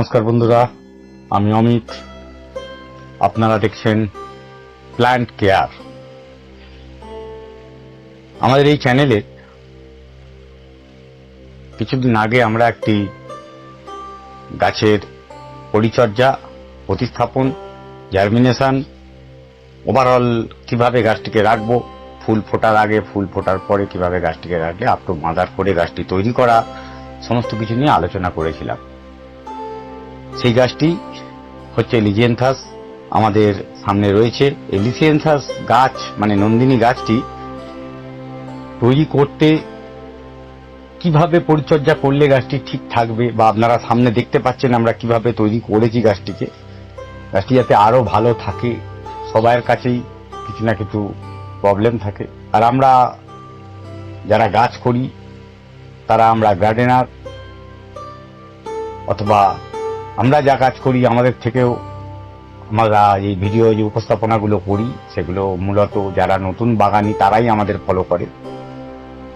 নমস্কার বন্ধুরা, আমি অমিত। আপনারা দেখছেন প্ল্যান্ট কেয়ার আমাদের এই চ্যানেলে কিছুদিন আগে আমরা একটি গাছের পরিচর্যা, প্রতিস্থাপন জার্মিনেশন ওভারঅল কীভাবে গাছটিকে রাখব, ফুল ফোটার আগে, ফুল ফোটার পরে কীভাবে গাছটিকে রাখলে আপ টু মাদার করে গাছটি তৈরি করা, সমস্ত কিছু নিয়ে আলোচনা করেছিলাম। সেই গাছটি হচ্ছে লিজিয়েন্থাস আমাদের সামনে রয়েছে। এই লিজিয়েন্থাস গাছ মানে নন্দিনী গাছটি, তৈরি করতে কীভাবে পরিচর্যা করলে গাছটি ঠিক থাকবে বা আপনারা সামনে দেখতে পাচ্ছেন আমরা কীভাবে তৈরি করেছি গাছটিকে, গাছটি যাতে আরও ভালো থাকে সবার কাছেই কিছু না কিছু প্রবলেম থাকে। আর আমরা যারা গাছ করি, তারা আমরা গার্ডেনার অথবা আমরা যা কাজ করি, আমাদের থেকেও আমরা এই ভিডিও যে উপস্থাপনাগুলো করি। সেগুলো মূলত যারা নতুন বাগানি, তারাই আমাদের ফলো করে।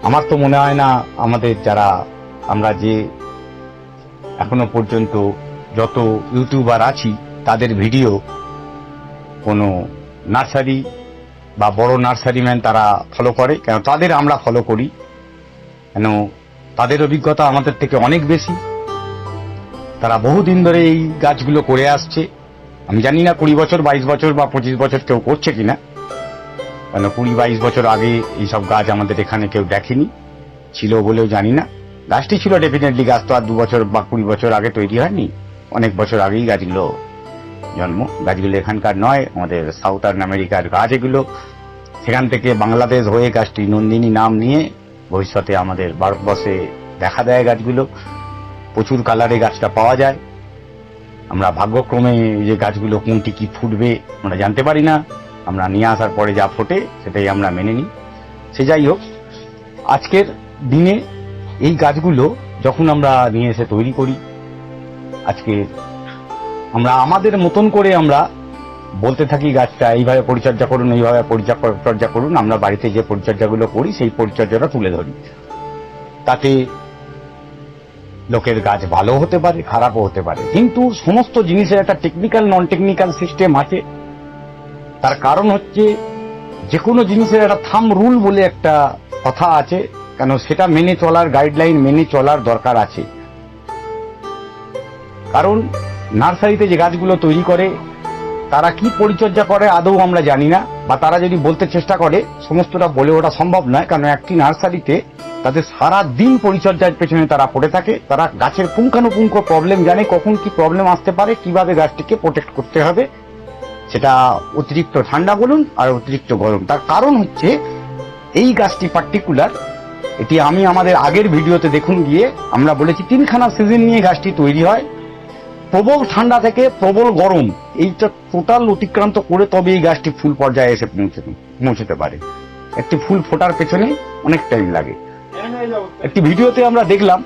আমার তো মনে হয় না, আমাদের যারা, আমরা যে এখনও পর্যন্ত যত ইউটিউবার আছি, তাদের ভিডিও কোনো নার্সারি বা বড় নার্সারিম্যান তারা ফলো করে। কেন? তাদের আমরা ফলো করি। কেন? তাদের অভিজ্ঞতা আমাদের থেকে অনেক বেশি। তারা বহুদিন ধরে এই গাছগুলো করে আসছে। আমি জানি না কুড়ি বছর, বাইশ বছর বা পঁচিশ বছর কেউ করছে কিনা। কেন কুড়ি, বাইশ বছর আগে এইসব গাছ আমাদের এখানে কেউ দেখেনি, ছিল বলেও জানি না। গাছটি ছিল ডেফিনেটলি গাছ তো আর দু বছর বা কুড়ি বছর আগে তৈরি হয়নি। অনেক বছর আগেই গাছগুলো জন্ম। গাছগুলো এখানকার নয়, আমাদের সাউথার্ন আমেরিকার গাছ এগুলো। সেখান থেকে বাংলাদেশ হয়ে গাছটি নন্দিনী নাম নিয়ে ভবিষ্যতে আমাদের ভারতবর্ষে দেখা দেয় গাছগুলো। প্রচুর কালারে গাছটা পাওয়া যায়। আমরা ভাগ্যক্রমে যে গাছগুলো কোনটি কি ফুটবে আমরা জানতে পারি না। আমরা নিয়ে আসার পরে যা ফোটে সেটাই আমরা মেনে নিই। সে যাই হোক, আজকের দিনে এই গাছগুলো যখন আমরা নিয়ে এসে তৈরি করি, আজকে আমরা আমাদের মতন করে আমরা বলতে থাকি গাছটা এইভাবে পরিচর্যা করুন, এইভাবে পরিচর্যা করুন, আমরা বাড়িতে যে পরিচর্যাগুলো করি সেই পরিচর্যাটা তুলে ধরি। তাতে লোকের গাছ ভালো হতে পারে, খারাপও হতে পারে। কিন্তু সমস্ত জিনিসের একটা টেকনিক্যাল নন টেকনিক্যাল সিস্টেম আছে। তার কারণ হচ্ছে, যে কোনো জিনিসের একটা থাম রুল বলে একটা কথা আছে, কেন সেটা মেনে চলার গাইডলাইন মেনে চলার দরকার আছে। কারণ নার্সারিতে যে গাছগুলো তৈরি করে, তারা কি পরিচর্যা করে আদৌ আমরা জানি না, বা তারা যদি বলতে চেষ্টা করে, সমস্তটা বলে ওটা সম্ভব নয়, কারণ একটি নার্সারিতে তাদের সারা দিন পরিচর্যার পেছনে তারা পড়ে থাকে। তারা গাছের পুঙ্খানুপুঙ্খ প্রবলেম জানে কখন কি প্রবলেম আসতে পারে, কীভাবে গাছটিকে প্রোটেক্ট করতে হবে। সেটা অতিরিক্ত ঠান্ডা বলুন আর অতিরিক্ত গরম। তার কারণ হচ্ছে এই গাছটি পার্টিকুলার এটি আমি আমাদের আগের ভিডিওতে দেখুন গিয়ে আমরা বলেছি তিনখানা সিজন নিয়ে গাছটি তৈরি হয়। প্রবল ঠান্ডা থেকে প্রবল গরম, এইটা টোটাল অতিক্রান্ত করে তবে এই গাছটি ফুল পর্যায়ে এসে পৌঁছতে পৌঁছতে পারে। একটি ফুল ফোটার পেছনে অনেক টাইম লাগে। একটি ভিডিওতে আমরা দেখলাম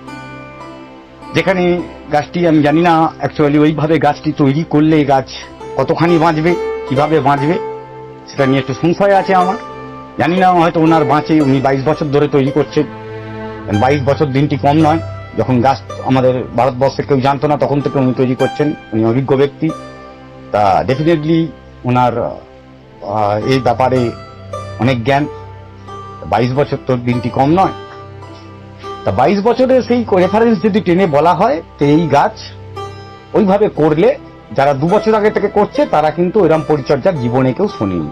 যেখানে গাছটি, আমি জানি না অ্যাকচুয়ালি ওইভাবে গাছটি তৈরি করলে গাছ কতখানি বাঁচবে, কীভাবে বাঁচবে, সেটা নিয়ে একটু সংশয় আছে আমার। জানি না, হয়তো ওনার বাঁচে, উনি বাইশ বছর ধরে তৈরি করছেন। বাইশ বছর দিনটি কম নয়। যখন গাছ আমাদের ভারতবর্ষে কেউ জানতো না, তখন থেকে উনি তৈরি করছেন। উনি অভিজ্ঞ ব্যক্তি। তা ডেফিনেটলি ওনার এই ব্যাপারে অনেক জ্ঞান। বাইশ বছর তো দিনটি কম নয়। তা বাইশ বছরের সেই রেফারেন্স যদি টেনে বলা হয় তো এই গাছ ওইভাবে করলে যারা দু বছর আগে থেকে করছে, তারা কিন্তু এরকম পরিচর্যার জীবনে কেউ শোনেনি।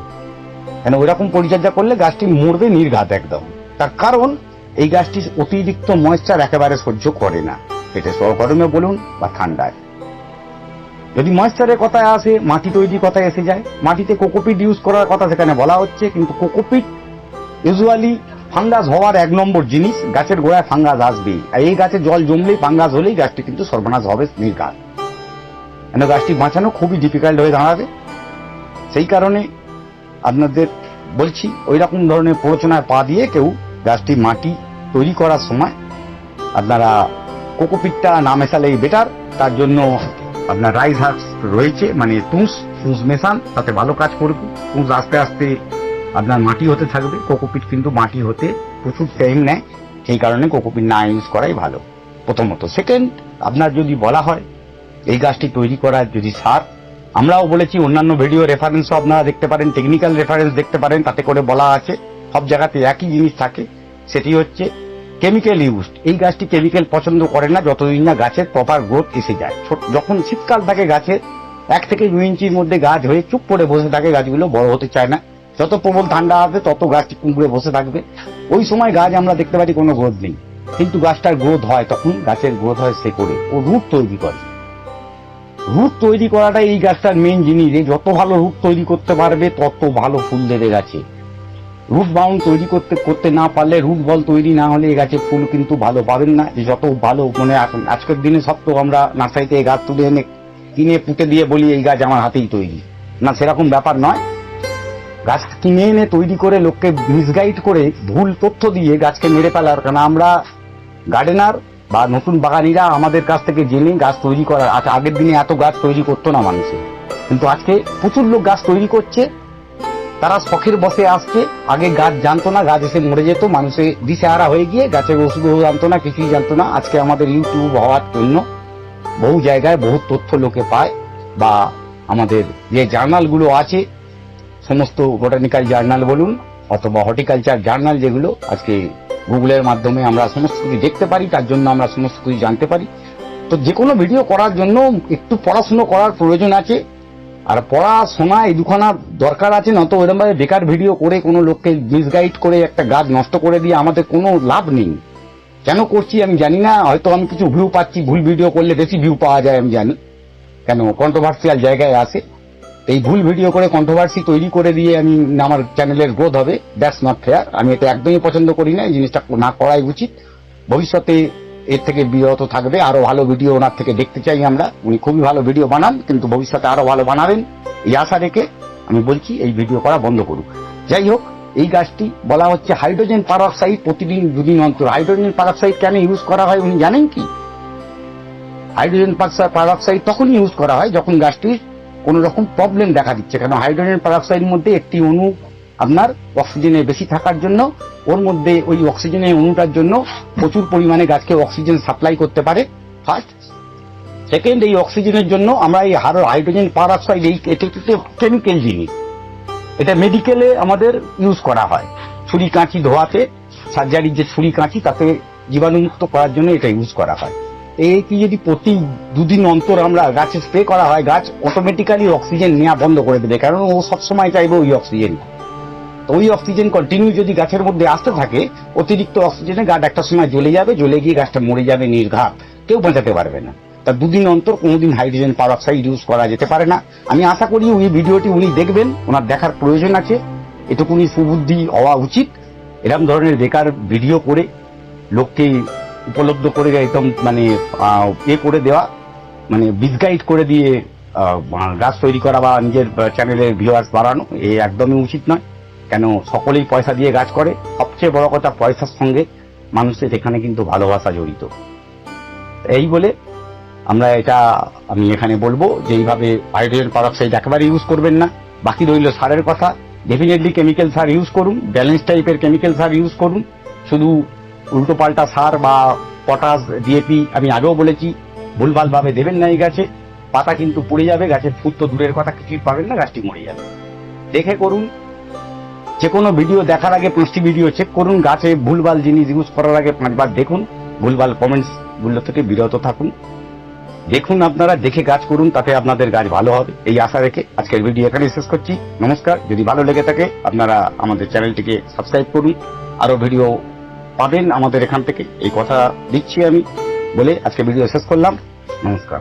কেন ওইরকম পরিচর্যা করলে গাছটি মরবে নির্ঘাত একদম। তার কারণ, এই গাছটি অতিরিক্ত ময়েশ্চার একেবারে সহ্য করে না। এটা গরমে বলুন বা ঠান্ডায়। যদি ময়েশ্চারের কথায় আসে, মাটি তৈরির কথায় এসে যায়। মাটিতে কোকোপিট ইউজ করার কথা সেখানে বলা হচ্ছে, কিন্তু কোকোপিট ইউজুয়ালি ফাঙ্গাস হওয়ার এক নম্বর জিনিস, গাছের গোড়ায় ফাঙ্গাস আসবেই আর এই গাছে জল জমলেই ফাঙ্গাস হলেই গাছটি কিন্তু সর্বনাশ হবে নির্ঘাত কেন গাছটি বাঁচানো খুবই ডিফিকাল্ট হয়ে দাঁড়াবে? সেই কারণে আপনাদের বলছি ওই রকম ধরনের প্ররোচনায় পা দিয়ে কেউ গাছটি মাটি তৈরি করার সময় আপনারা কোকোপিটটা না মেশালেই বেটার তার জন্য আপনার রাইস হার্বস রয়েছে মানে তুষ তুষ মেশান, তাতে ভালো কাজ করবে তুষ আস্তে আস্তে আপনার মাটি হতে থাকবে, কোকোপিট কিন্তু মাটি হতে প্রচুর টাইম নেয় সেই কারণে কোকোপিট না ইউজ করাই ভালো। প্রথমত। সেকেন্ড আপনার যদি বলা হয়, এই গাছটি তৈরি করার যদি সার, আমরাও বলেছি, অন্যান্য ভিডিও রেফারেন্সও আপনারা দেখতে পারেন টেকনিক্যাল রেফারেন্স দেখতে পারেন, তাতে করে বলা আছে, সব জায়গাতে একই জিনিস থাকে, সেটি হচ্ছে কেমিক্যাল ইউজড এই গাছটি কেমিক্যাল পছন্দ করে না, যতদিন না গাছের প্রপার গ্রোথ এসে যায়। যখন শীতকাল থাকে গাছের এক থেকে দুই ইঞ্চির মধ্যে গাছ হয়ে চুপ করে বসে থাকে, গাছগুলো বড় হতে চায় না। যত প্রবল ঠান্ডা হবে তত গাছটি কুঁকড়ে বসে থাকবে। ওই সময় গাছ আমরা দেখতে পাচ্ছি কোনো গ্রোথ নেই। কিন্তু গাছটার গ্রোথ হয় তখন, গাছের গ্রোথ হয় সে করে। ও রুট তৈরি করে। রুট তৈরি করাটা এই গাছটার মেন জিনিস। যে যত ভালো রুট তৈরি করতে পারবে, তত ভালো ফুল দেবে গাছে। রুট বাউন্ড তৈরি করতে করতে না পারলে রুট বল তৈরি না হলে এই গাছে ফুল কিন্তু ভালো পাবেন না। যে যত ভালো মানে আজকের দিনে সব তো আমরা নার্সারিতে এই গাছ তুলে এনে, কিনে, পুঁতে দিয়ে বলি, এই গাছ আমার হাতেই তৈরি। না, সেরকম ব্যাপার নয়। গাছ কিনে এনে তৈরি করে লোককে মিসগাইড করে ভুল তথ্য দিয়ে গাছকে মেরে ফেলার কারণ আমরা গার্ডেনার বা নতুন বাগানিরা আমাদের কাছ থেকে জেনে গাছ তৈরি করার আচ্ছা আগের দিনে এত গাছ তৈরি করতো না মানুষে। কিন্তু আজকে প্রচুর লোক গাছ তৈরি করছে, তারা শখের বসে আসছে, আগে গাছ জানতো না, গাছ এসে মরে যেত, মানুষে দিশেহারা হয়ে গিয়ে গাছের ওষুধও জানতো না, কিছুই জানতো না। আজকে আমাদের ইউটিউব হওয়ার জন্য বহু জায়গায় বহু তথ্য লোকে পায় বা আমাদের যে জার্নালগুলো আছে সমস্ত বোটানিক্যাল জার্নাল বলুন অথবা হর্টিকালচার জার্নাল যেগুলো আজকে গুগলের মাধ্যমে আমরা সমস্ত কিছু দেখতে পারি, তার জন্য আমরা সমস্ত কিছু জানতে পারি। তো যে কোনো ভিডিও করার জন্য একটু পড়াশুনো করার প্রয়োজন আছে। আর পড়াশোনা এই দুখানা দরকার আছে নত ওইরকম ভাবে বেকার ভিডিও করে কোনো লোককে মিসগাইড করে একটা গাছ নষ্ট করে দিয়ে আমাদের কোনো লাভ নেই। কেন করছি আমি জানি না, হয়তো আমি কিছু ভিউ পাচ্ছি, ভুল ভিডিও করলে বেশি ভিউ পাওয়া যায় আমি জানি। কেন কন্ট্রোভার্সিয়াল জায়গায় আসে। এই ভুল ভিডিও করে কন্ট্রোভার্সি তৈরি করে দিয়ে আমি, আমার চ্যানেলের গ্রোথ হবে দ্যাটস নট ফেয়ার আমি এটা একদমই পছন্দ করি না, এই জিনিসটা না করাই উচিত। ভবিষ্যতে এর থেকে বিরত থাকবে, আরও ভালো ভিডিও ওনার থেকে দেখতে চাই আমরা। উনি খুবই ভালো ভিডিও বানান, কিন্তু ভবিষ্যতে আরও ভালো বানাবেন, এই আশা রেখে আমি বলছি, এই ভিডিও করা বন্ধ করুক। যাই হোক, এই গাছটি বলা হচ্ছে হাইড্রোজেন পারক্সাইড প্রতিদিন দুদিন অন্তর। হাইড্রোজেন পারক্সাইড কেন ইউজ করা হয়, উনি জানেন কি? হাইড্রোজেন পারক্সাইড তখনই ইউজ করা হয় যখন গাছটির কোন রকম প্রবলেম দেখা দিচ্ছে কেন? হাইড্রোজেন পারক্সাইডের মধ্যে একটি অণু আপনার অক্সিজেনের বেশি থাকার জন্য, ওর মধ্যে ওই অক্সিজেনের অণুটার জন্য প্রচুর পরিমাণে গাছকে অক্সিজেন সাপ্লাই করতে পারে। ফার্স্ট সেকেন্ড এই অক্সিজেনের জন্য আমরা এই হার হাইড্রোজেন পারক্সাইড এই কেমিক্যাল জিনিস, এটা মেডিকেলে আমাদের ইউজ করা হয়। ছুরি কাঁচি ধোয়াতে সার্জারির যে ছুরি কাঁচি, তাতে জীবাণুমুক্ত করার জন্য এটা ইউজ করা হয়। এই যদি প্রতি দুদিন অন্তর আমরা গাছে স্প্রে করা হয়, গাছ অটোমেটিক্যালি অক্সিজেন নেওয়া বন্ধ করে দেবে। কারণ ও সবসময় চাইবে ওই অক্সিজেন তো ওই অক্সিজেন কন্টিনিউ যদি গাছের মধ্যে আসতে থাকে, অতিরিক্ত অক্সিজেনে গাছ একটা সময় জ্বলে যাবে, জ্বলে গিয়ে গাছটা মরে যাবে নির্ঘাত। কেউ বাঁচাতে পারবে না। তা দুদিন অন্তর কোনোদিন হাইড্রোজেন পারক্সাইড ইউজ করা যেতে পারে না। আমি আশা করি ওই ভিডিওটি উনি দেখবেন, ওনার দেখার প্রয়োজন আছে। এটুকুনি সুবুদ্ধি হওয়া উচিত। এরকম ধরনের বেকার ভিডিও করে লোককে উপলব্ধ করে একদম মানে এ করে দেওয়া মানে বিজগাইড করে দিয়ে গাছ তৈরি করা বা নিজের চ্যানেলের ভিউয়ার্স বাড়ানো, এ একদমই উচিত নয়। কেন সকলেই পয়সা দিয়ে গাছ করে, সবচেয়ে বড় কথা পয়সার সঙ্গে মানুষের এখানে কিন্তু ভালোবাসা জড়িত। এই বলে আমরা এটা, আমি এখানে বলব যে, এইভাবে হাইড্রোজেন পারক্সাইড একেবারে ইউজ করবেন না। বাকি রইল সারের কথা। ডেফিনেটলি কেমিক্যাল সার ইউজ করুন ব্যালেন্স টাইপের কেমিক্যাল সার ইউজ করুন। শুধু উল্টো পাল্টা সার বা পটাশ ডিএপি আমি আগেও বলেছি ভুলভালভাবে দেবেন না এই গাছে। পাতা কিন্তু পড়ে যাবে, গাছের ফুট তো দূরের কথা, কিছুই পাবেন না, গাছটি মরে যাবে। দেখে করুন যে কোনো ভিডিও দেখার আগে পাঁচটি ভিডিও চেক করুন, গাছে ভুলভাল জিনিস ইউজ করার আগে পাঁচবার দেখুন, ভুলভাল কমেন্টসগুলো থেকে বিরত থাকুন। দেখুন আপনারা, দেখে গাছ করুন, তাতে আপনাদের গাছ ভালো হবে, এই আশা রেখে আজকের ভিডিও এখানে শেষ করছি। নমস্কার, যদি ভালো লেগে থাকে, আপনারা আমাদের চ্যানেলটিকে সাবস্ক্রাইব করুন। আরও ভিডিও পাবেন আমাদের এখান থেকে। এই কথা দিচ্ছি আমি বলে আজকে ভিডিও শেষ করলাম। নমস্কার।